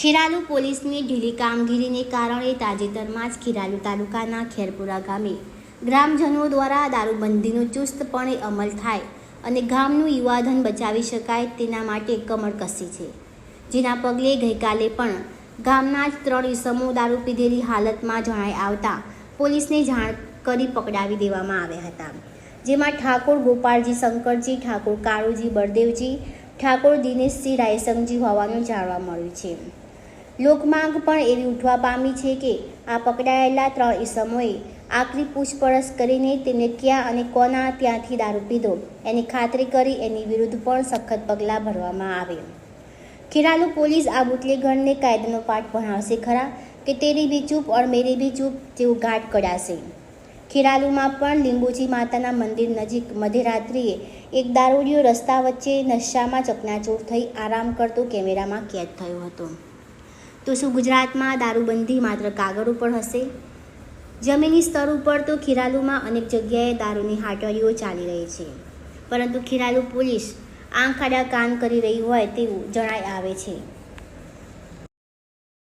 ખેરાલુ પોલીસની ઢીલી કામગીરીને કારણે તાજેતરમાં જ ખેરાલુ તાલુકાના ખેરપુરા ગામે ગ્રામજનો દ્વારા દારૂબંધીનો ચુસ્તપણે અમલ થાય અને ગામનું યુવાધન બચાવી શકાય તેના માટે કમર કસી છે. જેના પગલે ગઈકાલે પણ ગામના જ ત્રણ ઇસમો દારૂ પીધેલી હાલતમાં જણાઈ આવતા પોલીસને જાણ કરી પકડાવી દેવામાં આવ્યા હતા. જેમાં ઠાકોર ગોપાળજી શંકરજી, ઠાકોર કાળુજી, બળદેવજી, ઠાકોર દિનેશસિંહ રાયસંગજી હોવાનું જાણવા મળ્યું છે. લોકમાંગ પણ એવી ઉઠવા પામી છે કે આ પકડાયેલા ત્રણ ઈસમોએ આકરી પૂછપરછ કરીને તેમને ક્યાં અને કોના ત્યાંથી દારૂ પીધો, એની ખાતરી કરી એની વિરુદ્ધ પણ સખત પગલાં ભરવામાં આવે. ખેરાલુ પોલીસ આ બુટલેગરને કાયદાનો પાઠ ભણાવશે ખરા કે તેરી બી ચૂપ ઓર મેરી બી ચૂપ તેવું ઘાટ કઢાશે? ખેરાલુમાં પણ લીંબુજી માતાના મંદિર નજીક મધ્યરાત્રિએ એક દારૂડિયો રસ્તા વચ્ચે નશામાં ચકનાચૂર થઈ આરામ કરતો કેમેરામાં કેદ થયો હતો. તો શું ગુજરાતમાં દારૂબંધી માત્ર કાગળ ઉપર હશે? જમીની સ્તર ઉપર તો ખેરાલુમાં અનેક જગ્યાએ દારૂની હાટડીઓ ચાલી રહી છે. પરંતુ ખેરાલુ પોલીસ આંખ આડા કાન કરી રહી હોય તેવું જણાય આવે છે.